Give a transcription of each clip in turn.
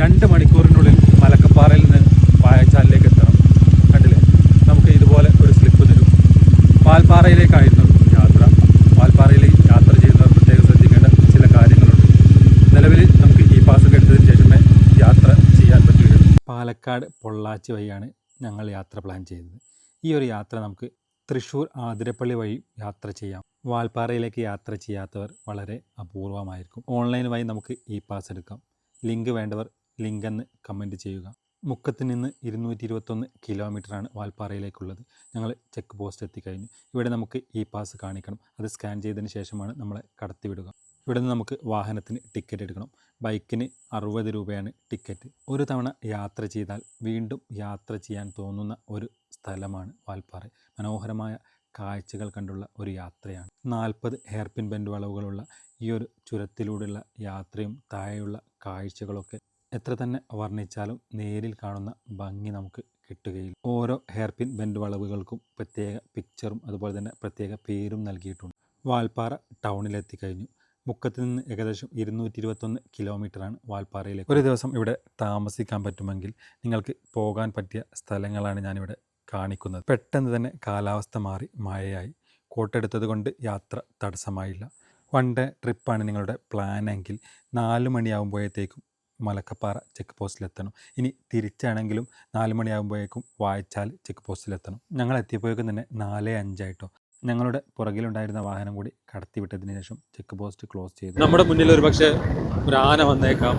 രണ്ട് മണിക്കൂറിനുള്ളിൽ മലക്കപ്പാറയിൽ നിന്ന് വായച്ചാലിലേക്ക് എത്തണം. കണ്ടില്ലേ? നമുക്ക് ഇതുപോലെ ഒരു സ്ലിപ്പ് തരും. പാൽപ്പാറയിലേക്കായിരുന്നു യാത്ര. പാൽപ്പാറയിൽ യാത്ര ചെയ്യുന്നവർ പ്രത്യേകം ശ്രദ്ധിക്കേണ്ട ചില കാര്യങ്ങളുണ്ട്. നിലവിൽ നമുക്ക് ഈ പാസ് എടുത്തതിന് ശേഷമേ യാത്ര ചെയ്യാൻ പറ്റുകയുള്ളൂ. പാലക്കാട് പൊള്ളാച്ചി വഴിയാണ് ഞങ്ങൾ യാത്ര പ്ലാൻ ചെയ്തത്. ഈ ഒരു യാത്ര നമുക്ക് തൃശ്ശൂർ ആതിരപ്പള്ളി വഴി യാത്ര ചെയ്യാം. വാൽപ്പാറയിലേക്ക് യാത്ര ചെയ്യാത്തവർ വളരെ അപൂർവമായിരിക്കും. ഓൺലൈൻ വഴി നമുക്ക് ഇ പാസ് എടുക്കാം. ലിങ്ക് വേണ്ടവർ ലിങ്ക് എന്ന് കമന്റ് ചെയ്യുക. മുക്കത്ത് നിന്ന് ഇരുന്നൂറ്റി ഇരുപത്തൊന്ന് കിലോമീറ്ററാണ് വാൽപ്പാറയിലേക്കുള്ളത്. ഞങ്ങൾ ചെക്ക് പോസ്റ്റ് എത്തിക്കഴിഞ്ഞു. ഇവിടെ നമുക്ക് ഇ പാസ് കാണിക്കണം. അത് സ്കാൻ ചെയ്തതിന് ശേഷമാണ് നമ്മളെ കടത്തിവിടുക ഇവിടെ നിന്ന് നമുക്ക് വാഹനത്തിന് ടിക്കറ്റ് എടുക്കണം. ബൈക്കിന് അറുപത് രൂപയാണ് ടിക്കറ്റ്. ഒരു തവണ യാത്ര ചെയ്താൽ വീണ്ടും യാത്ര ചെയ്യാൻ തോന്നുന്ന ഒരു സ്ഥലമാണ് വാൽപ്പാറ. മനോഹരമായ കാഴ്ചകൾ കണ്ടുള്ള ഒരു യാത്രയാണ്. നാൽപ്പത് ഹെയർപിൻ ബെൻഡ് വളവുകളുള്ള ഈ ഒരു ചുരത്തിലൂടെയുള്ള യാത്രയും താഴെയുള്ള കാഴ്ചകളൊക്കെ എത്ര തന്നെ വർണിച്ചാലും നേരിൽ കാണുന്ന ഭംഗി നമുക്ക് കിട്ടുകയില്ല. ഓരോ ഹെയർ പിൻ ബെൻഡ് വളവുകൾക്കും പ്രത്യേക പിക്ചറും അതുപോലെ തന്നെ പ്രത്യേക പേരും നൽകിയിട്ടുണ്ട്. വാൽപ്പാറ ടൗണിലെത്തിക്കഴിഞ്ഞു മുക്കത്ത് നിന്ന് ഏകദേശം ഇരുന്നൂറ്റി ഇരുപത്തൊന്ന് കിലോമീറ്ററാണ് വാൽപ്പാറയിലേക്ക്. ഒരു ദിവസം ഇവിടെ താമസിക്കാൻ പറ്റുമെങ്കിൽ നിങ്ങൾക്ക് പോകാൻ പറ്റിയ സ്ഥലങ്ങളാണ് ഞാനിവിടെ കാണിക്കുന്നത്. പെട്ടെന്ന് തന്നെ കാലാവസ്ഥ മാറി മഴയായി. കോട്ടെടുത്തത് കൊണ്ട് യാത്ര തടസ്സമായില്ല. വൺ ഡേ ട്രിപ്പാണ് നിങ്ങളുടെ പ്ലാൻ എങ്കിൽ നാല് മണിയാകുമ്പോഴത്തേക്കും മലക്കപ്പാറ ചെക്ക് പോസ്റ്റിലെത്തണം ഇനി തിരിച്ചാണെങ്കിലും നാല് മണിയാകുമ്പോഴേക്കും വായിച്ചാൽ ചെക്ക് പോസ്റ്റിലെത്തണം ഞങ്ങൾ എത്തിയപ്പോഴേക്കും തന്നെ നാല് അഞ്ചായിട്ടോ. ഞങ്ങളുടെ പുറകിലുണ്ടായിരുന്ന വാഹനം കൂടി കടത്തിവിട്ടതിന് ശേഷം ചെക്ക് പോസ്റ്റ് ക്ലോസ് ചെയ്തു നമ്മുടെ മുന്നിൽ ഒരു പക്ഷേ ഒരു ആന വന്നേക്കാം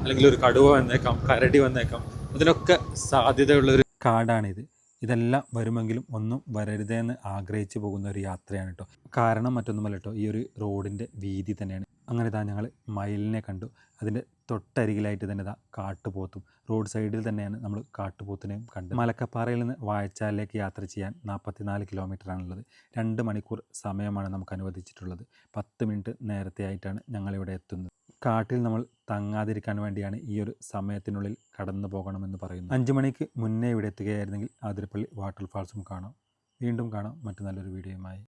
അല്ലെങ്കിൽ ഒരു കടുവ വന്നേക്കാം കരടി വന്നേക്കാം. അതിനൊക്കെ സാധ്യതയുള്ള ഒരു കാടാണിത്. ഇതെല്ലാം വരുമെങ്കിലും ഒന്നും വരരുതേ എന്ന് ആഗ്രഹിച്ചു പോകുന്ന ഒരു യാത്രയാണ് കേട്ടോ കാരണം മറ്റൊന്നുമല്ല കേട്ടോ ഈ ഒരു റോഡിന്റെ വീതി തന്നെയാണ്. അങ്ങനെ താ ഞങ്ങൾ മയിലിനെ കണ്ടു. അതിന്റെ തൊട്ടരികിലായിട്ട് തന്നെ ഇതാ കാട്ടുപോത്തും. റോഡ് സൈഡിൽ തന്നെയാണ് നമ്മൾ കാട്ടുപോത്തിനെയും കണ്ടത്. മലക്കപ്പാറയിൽ നിന്ന് വാഴച്ചാലിലേക്ക് യാത്ര ചെയ്യാൻ നാൽപ്പത്തിനാല് കിലോമീറ്ററാണുള്ളത്. രണ്ട് മണിക്കൂർ സമയമാണ് നമുക്ക് അനുവദിച്ചിട്ടുള്ളത്. പത്ത് മിനിറ്റ് നേരത്തെ ആയിട്ടാണ് ഞങ്ങളിവിടെ എത്തുന്നത്. കാട്ടിൽ നമ്മൾ തങ്ങാതിരിക്കാൻ വേണ്ടിയാണ് ഈ ഒരു സമയത്തിനുള്ളിൽ കടന്നു പോകണമെന്ന് പറയുന്നു അഞ്ച് മണിക്ക് മുന്നേ ഇവിടെ എത്തുകയായിരുന്നെങ്കിൽ ആതിരപ്പള്ളി വാട്ടർഫാൾസും കാണാം. വീണ്ടും കാണാം. മറ്റു നല്ലൊരു വീഡിയോയുമായി.